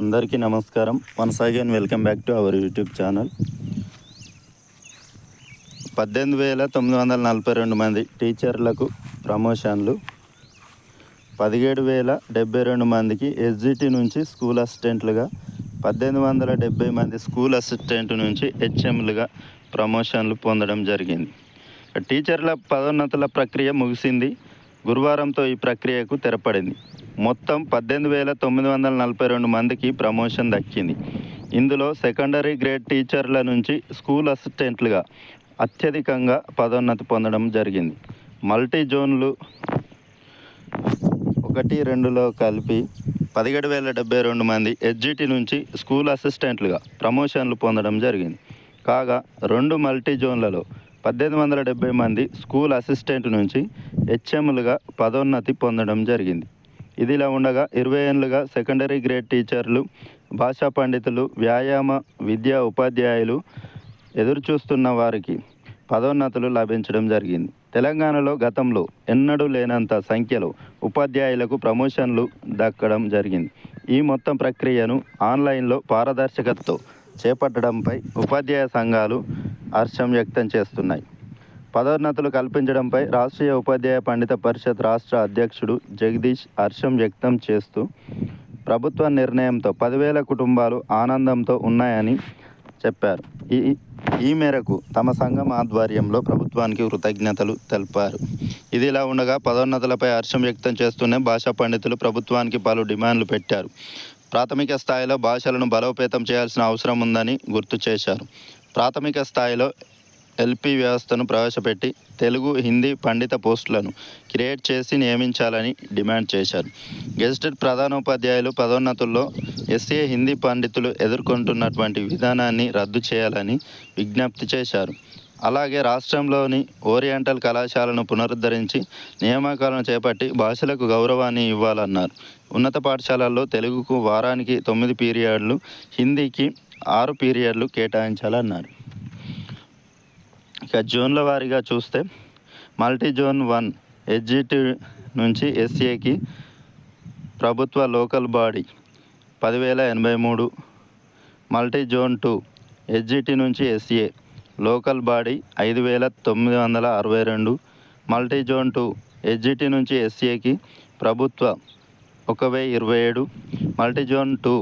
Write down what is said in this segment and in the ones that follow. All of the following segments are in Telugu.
అందరికీ నమస్కారం. Once again welcome back to our YouTube channel. పద్దెనిమిది వేల తొమ్మిది వందల నలభై రెండు మంది టీచర్లకు ప్రమోషన్లు. పదిహేడు వేల డెబ్బై రెండు మందికి ఎస్జిటి నుంచి స్కూల్ అసిస్టెంట్లుగా పద్దెనిమిది వందల డెబ్బై మంది స్కూల్ అసిస్టెంట్ నుంచి హెచ్ఎంలుగా ప్రమోషన్లు పొందడం జరిగింది. టీచర్ల పదోన్నతుల ప్రక్రియ ముగిసింది. గురువారంతో ఈ ప్రక్రియకు తెరపడింది. మొత్తం పద్దెనిమిది వేల తొమ్మిది వందల నలభై రెండు మందికి ప్రమోషన్ దక్కింది. ఇందులో సెకండరీ గ్రేడ్ టీచర్ల నుంచి స్కూల్ అసిస్టెంట్లుగా అత్యధికంగా పదోన్నతి పొందడం జరిగింది. మల్టీ జోన్లు ఒకటి రెండులో కలిపి పదిహేడు వేల డెబ్బై రెండు మంది ఎస్జిటి నుంచి స్కూల్ అసిస్టెంట్లుగా ప్రమోషన్లు పొందడం జరిగింది. కాగా రెండు మల్టీ జోన్లలో పద్దెనిమిది వందల డెబ్బై మంది స్కూల్ అసిస్టెంట్ నుంచి హెచ్ఎంలుగా పదోన్నతి పొందడం జరిగింది. ఇదిలా ఉండగా ఇరవై ఏళ్ళుగా సెకండరీ గ్రేడ్ టీచర్లు భాషా పండితులు వ్యాయామ విద్యా ఉపాధ్యాయులు ఎదురుచూస్తున్న వారికి పదోన్నతులు లభించడం జరిగింది. తెలంగాణలో గతంలో ఎన్నడూ లేనంత సంఖ్యలో ఉపాధ్యాయులకు ప్రమోషన్లు దక్కడం జరిగింది. ఈ మొత్తం ప్రక్రియను ఆన్లైన్లో పారదర్శకతతో చేపట్టడంపై ఉపాధ్యాయ సంఘాలు హర్షం వ్యక్తం చేస్తున్నాయి. పదోన్నతులు కల్పించడంపై రాష్ట్రీయ ఉపాధ్యాయ పండిత పరిషత్ రాష్ట్ర అధ్యక్షుడు జగదీష్ హర్షం వ్యక్తం చేస్తూ ప్రభుత్వ నిర్ణయంతో పదివేల కుటుంబాలు ఆనందంతో ఉన్నాయని చెప్పారు. ఈ ఈ మేరకు తమ సంఘం ఆధ్వర్యంలో ప్రభుత్వానికి కృతజ్ఞతలు తెలిపారు. ఇది ఇలా ఉండగా పదోన్నతులపై హర్షం వ్యక్తం చేస్తూనే భాషా పండితులు ప్రభుత్వానికి పలు డిమాండ్లు పెట్టారు. ప్రాథమిక స్థాయిలో భాషలను బలోపేతం చేయాల్సిన అవసరం ఉందని గుర్తు చేశారు. ప్రాథమిక స్థాయిలో ఎల్పి వ్యవస్థను ప్రవేశపెట్టి తెలుగు హిందీ పండిత పోస్టులను క్రియేట్ చేసి నియమించాలని డిమాండ్ చేశారు. గెజిటెడ్ ప్రధానోపాధ్యాయులు పదోన్నతుల్లో ఎస్ఏ హిందీ పండితులు ఎదుర్కొంటున్నటువంటి విధానాన్ని రద్దు చేయాలని విజ్ఞప్తి చేశారు. అలాగే రాష్ట్రంలోని ఓరియంటల్ కళాశాలను పునరుద్ధరించి నియామకాలను చేపట్టి భాషలకు గౌరవాన్ని ఇవ్వాలన్నారు. ఉన్నత పాఠశాలల్లో తెలుగుకు వారానికి తొమ్మిది పీరియడ్లు హిందీకి ఆరు పీరియడ్లు కేటాయించాలన్నారు. ఇక జోన్ల వారీగా చూస్తే మల్టీ జోన్ వన్ ఎస్జిటి నుంచి ఎస్ఏకి ప్రభుత్వ లోకల్ బాడీ పదివేల ఎనభై మూడు మల్టీ జోన్ టూ ఎస్జిటి నుంచి ఎస్ఏ లోకల్ బాడీ ఐదు వేల తొమ్మిది వందల అరవై రెండు మల్టీ జోన్ టూ ఎస్జిటి నుంచి ఎస్ఏకి ప్రభుత్వ ఒక వెయ్యి ఇరవై ఏడు మల్టీ జోన్ టూ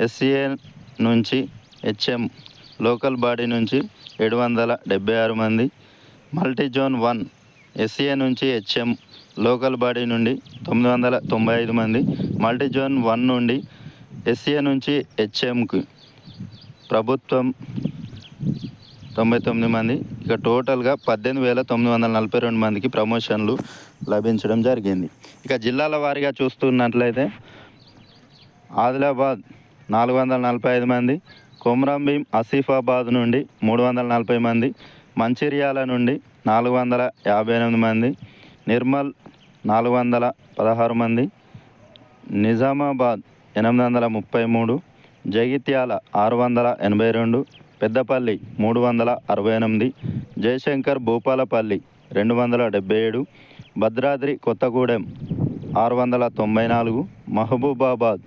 ఎస్సీఏ నుంచి హెచ్ఎం లోకల్ బాడీ నుంచి ఏడు వందల డెబ్బై ఆరు మంది. మల్టీ జోన్ వన్ ఎస్సీఏ నుంచి హెచ్ఎం లోకల్ బాడీ నుండి తొమ్మిది వందల తొంభై ఐదు మంది. మల్టీ జోన్ వన్ నుండి ఎస్సీఏ నుంచి హెచ్ఎంకి ప్రభుత్వం తొంభై తొమ్మిది మంది. ఇక టోటల్గా పద్దెనిమిది వేల తొమ్మిది వందల నలభై రెండు మందికి ప్రమోషన్లు లభించడం జరిగింది. ఇక జిల్లాల వారీగా చూస్తున్నట్లయితే ఆదిలాబాద్ నాలుగు వందల నలభై ఐదు మంది కొమరంభీం ఆసిఫాబాద్ నుండి మూడు వందల నలభై మంది మంచిర్యాల నుండి నాలుగు వందల యాభై ఎనిమిది మంది నిర్మల్ నాలుగు వందల పదహారు మంది నిజామాబాద్ ఎనిమిది వందల ముప్పై మూడు జగిత్యాల ఆరు వందల ఎనభై రెండు పెద్దపల్లి మూడు వందల అరవై ఎనిమిది జయశంకర్ భూపాలపల్లి రెండు వందల డెబ్బై ఏడు భద్రాద్రి కొత్తగూడెం ఆరు వందల తొంభై నాలుగు మహబూబాబాద్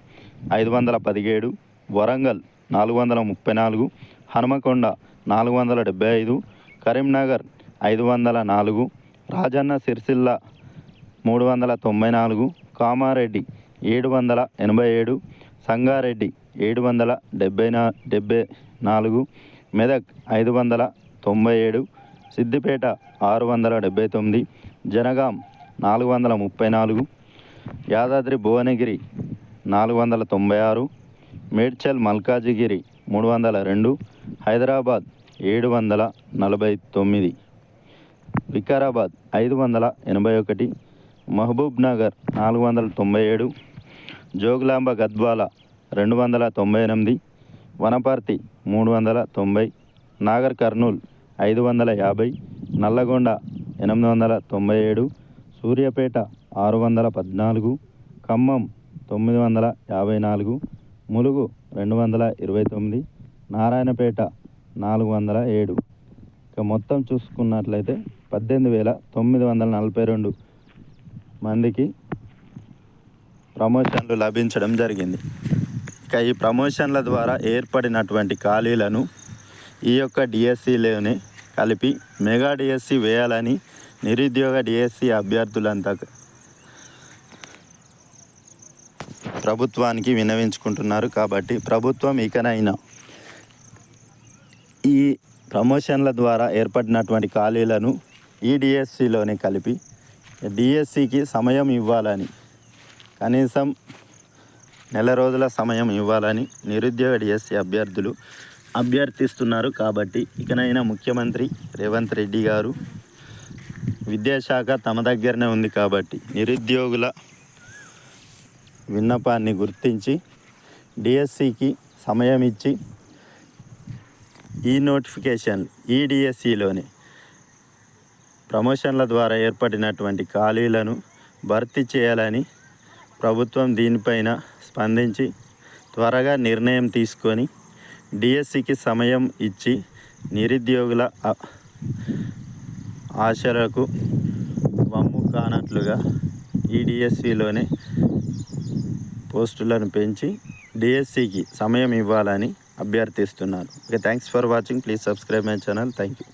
ఐదు వందల పదిహేడు వరంగల్ నాలుగు వందల ముప్పై నాలుగు హనుమకొండ నాలుగు వందల డెబ్బై ఐదు కరీంనగర్ ఐదు వందల నాలుగు రాజన్న సిరిసిల్ల మూడు వందల తొంభై నాలుగు కామారెడ్డి ఏడు వందల ఎనభై ఏడు సంగారెడ్డి ఏడు వందల డెబ్బై నా డెబ్బై నాలుగు మెదక్ ఐదు వందల తొంభై ఏడు సిద్దిపేట ఆరు వందల డెబ్బై తొమ్మిది జనగాం నాలుగు వందల ముప్పై నాలుగు యాదాద్రి భువనగిరి నాలుగు వందల తొంభై ఆరు మేడ్చల్ మల్కాజిగిరి మూడు వందల రెండు హైదరాబాద్ ఏడు వందల నలభై తొమ్మిది వికారాబాద్ ఐదు వందల ఎనభై ఒకటి మహబూబ్ నగర్ నాలుగు వందల తొంభై ఏడు జోగులాంబ గద్వాల రెండు వందల తొంభై ఎనిమిది వనపర్తి మూడు వందల తొంభై నాగర్ కర్నూల్ ఐదు వందల యాభై నల్లగొండ ఎనిమిది వందల తొంభై ఏడు సూర్యాపేట ఆరు వందల పద్నాలుగు ఖమ్మం తొమ్మిది వందల యాభై నాలుగు ములుగు రెండు వందల ఇరవై తొమ్మిది నారాయణపేట నాలుగు వందల ఏడు. ఇక మొత్తం చూసుకున్నట్లయితే పద్దెనిమిది వేల తొమ్మిది వందల నలభై రెండు మందికి ప్రమోషన్లు లభించడం జరిగింది. ఇక ఈ ప్రమోషన్ల ద్వారా ఏర్పడినటువంటి ఖాళీలను ఈ యొక్క డిఎస్సిలోనే కలిపి మెగా డిఎస్సి వేయాలని నిరుద్యోగ డిఎస్సి అభ్యర్థులంతా ప్రభుత్వానికి విన్నవించుకుంటున్నారు కాబట్టి ప్రభుత్వం ఇకనైనా ఈ ప్రమోషన్ల ద్వారా ఏర్పడినటువంటి ఖాళీలను ఈ డిఎస్సిలోనే కలిపి డిఎస్సికి సమయం ఇవ్వాలని కనీసం నెల రోజుల సమయం ఇవ్వాలని నిరుద్యోగ డిఎస్సి అభ్యర్థులు అభ్యర్థిస్తున్నారు కాబట్టి ఇకనైనా ముఖ్యమంత్రి రేవంత్ రెడ్డి గారు విద్యాశాఖ తమ దగ్గరనే ఉంది కాబట్టి నిరుద్యోగుల విన్నపాన్ని గుర్తించి డిఎస్సికి సమయం ఇచ్చి ఈ నోటిఫికేషన్ ఈడిఎస్సిలోని ప్రమోషన్ల ద్వారా ఏర్పడినటువంటి ఖాళీలను భర్తీ చేయాలని ప్రభుత్వం దీనిపైన స్పందించి త్వరగా నిర్ణయం తీసుకొని డిఎస్సికి సమయం ఇచ్చి నిరుద్యోగుల ఆశలకు వమ్ము కానట్లుగా ఈడిఎస్సిలోనే పోస్టులను పెంచి డిఎస్సికి సమయం ఇవ్వాలని అభ్యర్థిస్తున్నాను okay thanks for watching please subscribe my channel thank you